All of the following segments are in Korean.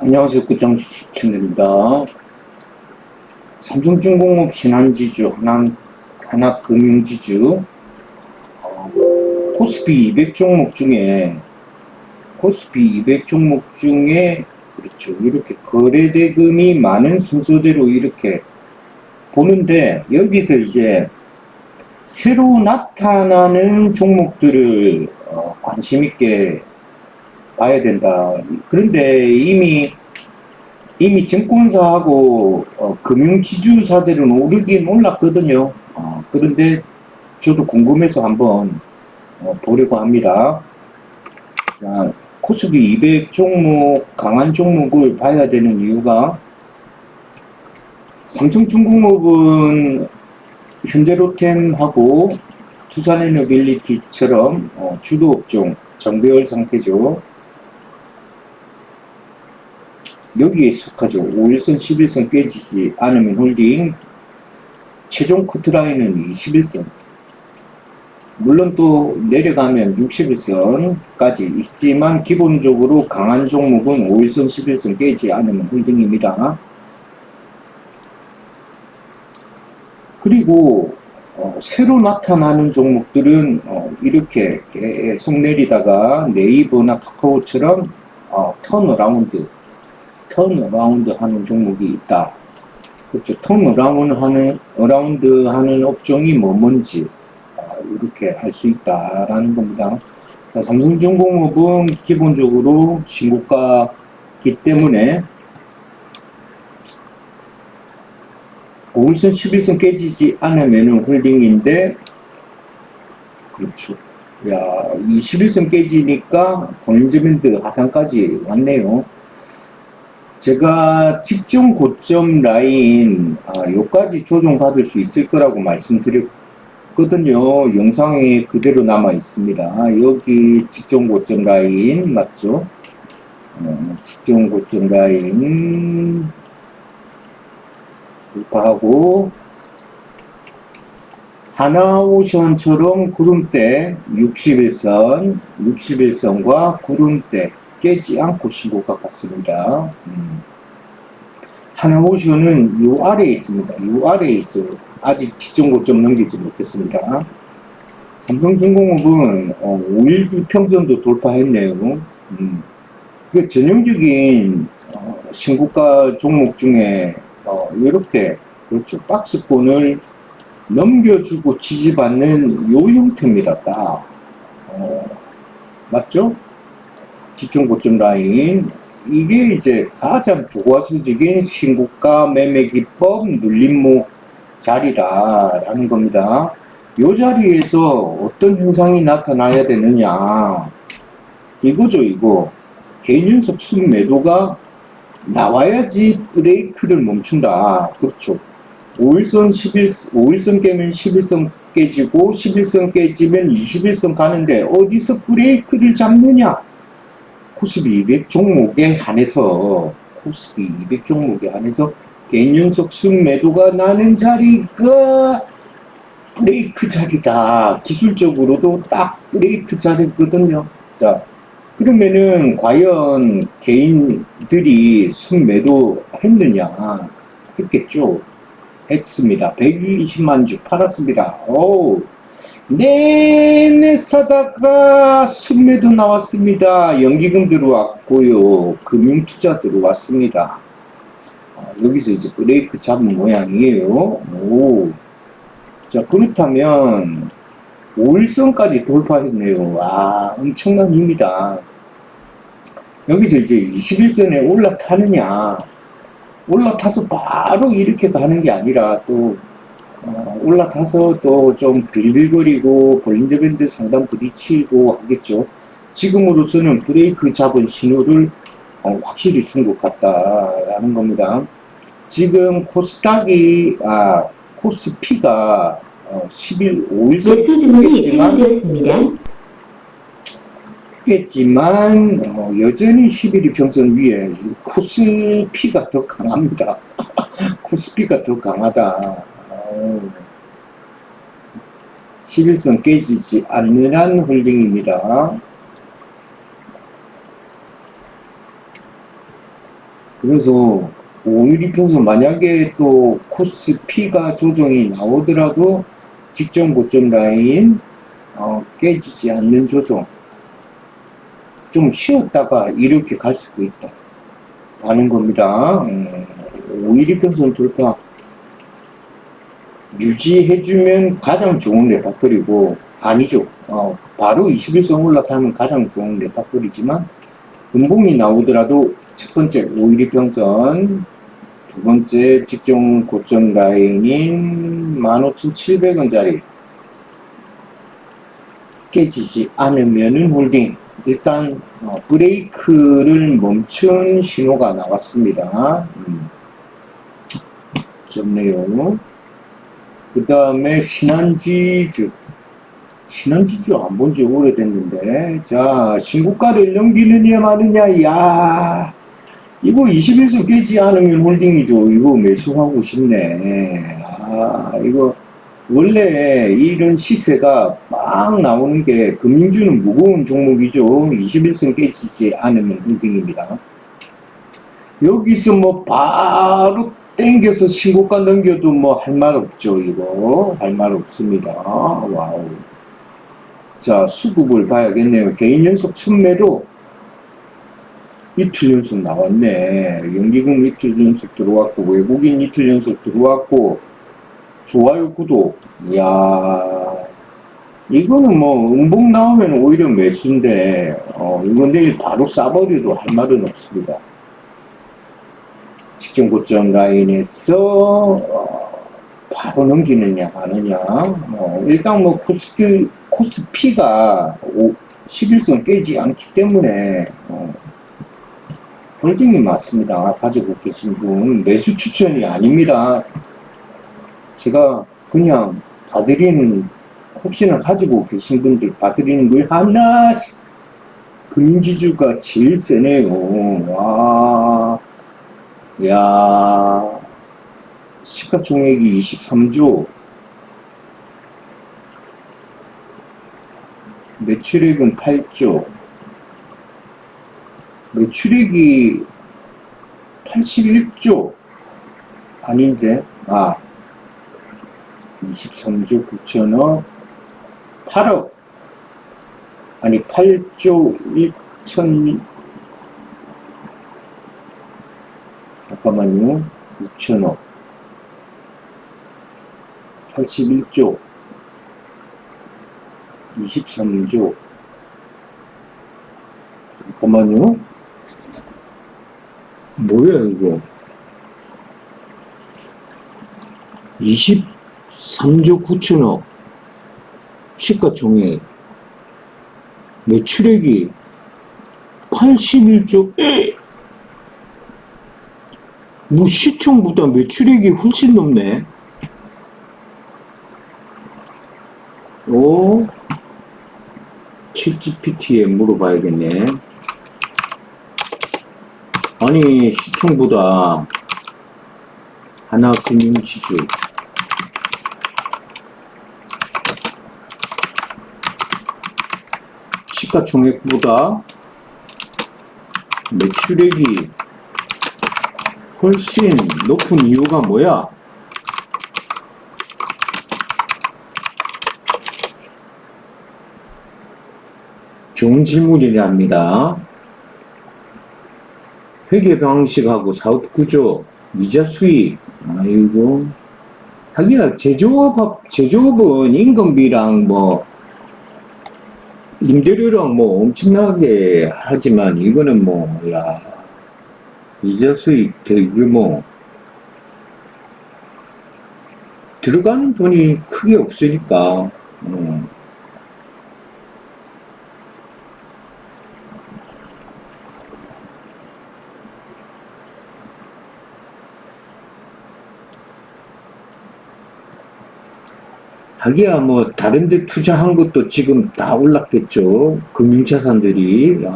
안녕하세요. 끝장 주식채널입니다. 삼성중공업 신한지주, 하나, 하나금융지주, 어, 코스피 200 종목 중에, 코스피 200 종목 중에, 그렇죠. 이렇게 거래대금이 많은 순서대로 이렇게 보는데, 여기서 이제 새로 나타나는 종목들을 어, 관심있게 봐야 된다. 그런데 이미 이미 증권사하고 어, 금융지주사들은 오르긴 올랐거든요. 어, 그런데 저도 궁금해서 한번 어, 보려고 합니다. 자, 코스피 200 종목, 강한 종목을 봐야 되는 이유가 삼성중공업은 현대로템하고 투산에너빌리티처럼 어, 주도 업종 정배열 상태죠. 여기에 속하죠. 5일선, 11선 깨지지 않으면 홀딩. 최종 커트라인은 21선. 물론 또 내려가면 61선까지 있지만 기본적으로 강한 종목은 5일선, 11선 깨지 않으면 홀딩입니다. 그리고 어, 새로 나타나는 종목들은 어, 이렇게 계속 내리다가 네이버나 카카오처럼 어, 턴어라운드 턴어라운드 하는 종목이 있다. 그렇죠. 턴어라운드 하는 어라운드 하는 업종이 뭐 뭔지 어, 이렇게 할 수 있다라는 겁니다. 자, 삼성중공업은 기본적으로 신고가기 때문에 5일선, 11선 깨지지 않으면 홀딩인데, 그렇죠. 야, 21선 깨지니까 본인즈밴드 하단까지 왔네요. 제가 직전 고점 라인, 아, 요까지 조정받을 수 있을 거라고 말씀드렸거든요. 영상에 그대로 남아 있습니다. 여기 직전 고점 라인, 맞죠? 어, 직전 고점 라인, 돌파하고 하나오션처럼 구름대 61선, 61선과 구름대 깨지 않고 신고가 같습니다. 음. 하나오션은 요 아래에 있습니다. 요 아래에 있어요. 아직 직전 고점 넘기지 못했습니다. 삼성중공업은 어, 5일 이평선도 돌파했네요. 음. 그 전형적인 어, 신고가 종목 중에 어, 이렇게 그렇죠 박스권을 넘겨주고 지지받는 요 형태입니다 딱 어, 맞죠? 지중 고점 라인 이게 이제 가장 교과서적인 신고가 매매 기법 눌림목 자리다라는 겁니다 요 자리에서 어떤 현상이 나타나야 되느냐 이거죠 이거 개인연속 순매도가 나와야지 브레이크를 멈춘다. 그렇죠. 5일선 11, 5일선 깨면 11선 깨지고 11선 깨지면 21선 가는데 어디서 브레이크를 잡느냐? 코스피 200 종목에 한해서 코스피 200 종목에 한해서 개연속 순매도가 나는 자리가 브레이크 자리다. 기술적으로도 딱 브레이크 자리거든요. 자, 그러면은 과연 개인들이 순매도 했느냐 했겠죠 했습니다 120만 주 팔았습니다 오 내내 사다가 순매도 나왔습니다 연기금 들어왔고요 금융투자 들어왔습니다 아, 여기서 이제 브레이크 잡은 모양이에요 오. 자 그렇다면 5일선까지 돌파했네요. 와, 엄청난 힘이다. 여기서 이제 21선에 올라타느냐. 올라타서 바로 이렇게 가는 게 아니라 또, 어, 올라타서 또 좀 빌빌거리고 볼린저밴드 상단 부딪히고 하겠죠. 지금으로서는 브레이크 잡은 신호를 어, 확실히 준 것 같다라는 겁니다. 지금 코스닥이, 아, 코스피가 어, 10일, 5일선 겠지만 겠지만 어, 여전히 11일 평선 위에 코스피가 더 강합니다. 코스피가 더 강하다. 어, 11선 깨지지 않는 홀딩입니다. 그래서 오일이평선 만약에 또 코스 P가 조정이 나오더라도 직전 고점 라인 어, 깨지지 않는 조정 좀 쉬었다가 이렇게 갈 수도 있다 라는 겁니다 음, 오일이평선 돌파 유지해주면 가장 좋은 레파토리고 아니죠. 어, 바로 21선 올라타면 가장 좋은 레파토리지만 음봉이 나오더라도 첫 번째 5일이평선 두 번째 직종 고점 라인인 15,700원짜리 깨지지 않으면은 홀딩. 일단 어, 브레이크를 멈춘 신호가 나왔습니다. 음. 좋네요 그 다음에 신한지주. 신한지주 안 본 지 오래됐는데. 자 신고가를 넘기느냐 마느냐 야. 이거 21선 깨지 않으면 홀딩이죠. 이거 매수하고 싶네. 아 이거 원래 이런 시세가 막 나오는 게 금융주는 무거운 종목이죠. 21선 깨지지 않으면 홀딩입니다. 여기서 뭐 바로 땡겨서 신고가 넘겨도 뭐 할 말 없죠 이거 할 말 없습니다 와우 자, 수급을 봐야겠네요. 개인 연속 천매도 이틀 연속 나왔네. 연기금 이틀 연속 들어왔고, 외국인 이틀 연속 들어왔고, 좋아요, 구독. 이야, 이거는 뭐, 음봉 나오면 오히려 매수인데, 어, 이거 내일 바로 싸버려도 할 말은 없습니다. 직전 고점 라인에서, 어, 바로 넘기느냐, 마느냐. 어, 일단 뭐, 코스트, 코스 P가 11선 깨지 않기 때문에 어, 홀딩이 맞습니다. 가지고 계신 분 매수 추천이 아닙니다. 제가 그냥 봐드리는 혹시나 가지고 계신 분들 봐드리는 걸 하나씩 금융지주가 제일 세네요. 와, 야, 시가총액이 23조. 매출액은 8조. 매출액이 81조. 아닌데, 아, 23조 9천억, 8억. 아니, 8조 1천, 잠깐만요. 6천억. 81조. 23조. 잠깐만요. 뭐야, 이거. 23조 9천억. 시가총액. 매출액이 81조. 뭐 시총보다 매출액이 훨씬 높네. 오. 챗 GPT에 물어봐야겠네. 아니, 시총보다 하나금융지주 시가총액보다 매출액이 훨씬 높은 이유가 뭐야? 좋은 질문이랍니다. 회계 방식하고 사업 구조, 이자 수익, 아이고. 하기야, 제조업, 제조업은 임금비랑 뭐, 임대료랑 뭐 엄청나게 하지만 이거는 뭐, 야, 이자 수익 대규모. 들어가는 돈이 크게 없으니까, 어. 하기야 뭐 다른 데 투자한 것도 지금 다 올랐겠죠. 금융자산들이. 야,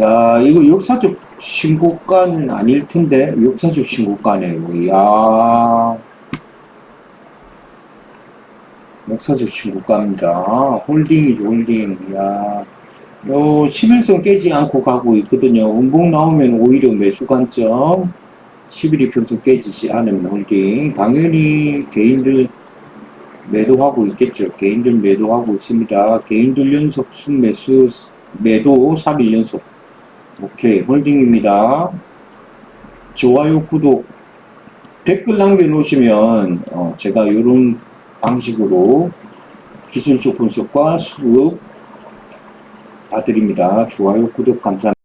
야 이거 역사적 신고가는 아닐 텐데 역사적 신고가네요. 야 역사적 신고가입니다. 홀딩이죠 홀딩. 야 요 11선 깨지 않고 가고 있거든요. 음봉 나오면 오히려 매수 관점. 11이 평선 깨지지 않으면 홀딩. 당연히 개인들 매도하고 있겠죠. 개인들 매도하고 있습니다. 개인들 연속 순매수 매도 3일 연속. 오케이. 홀딩입니다. 좋아요, 구독, 댓글 남겨놓으시면 어, 제가 이런 방식으로 기술적 분석과 수급 봐드립니다. 좋아요, 구독 감사합니다.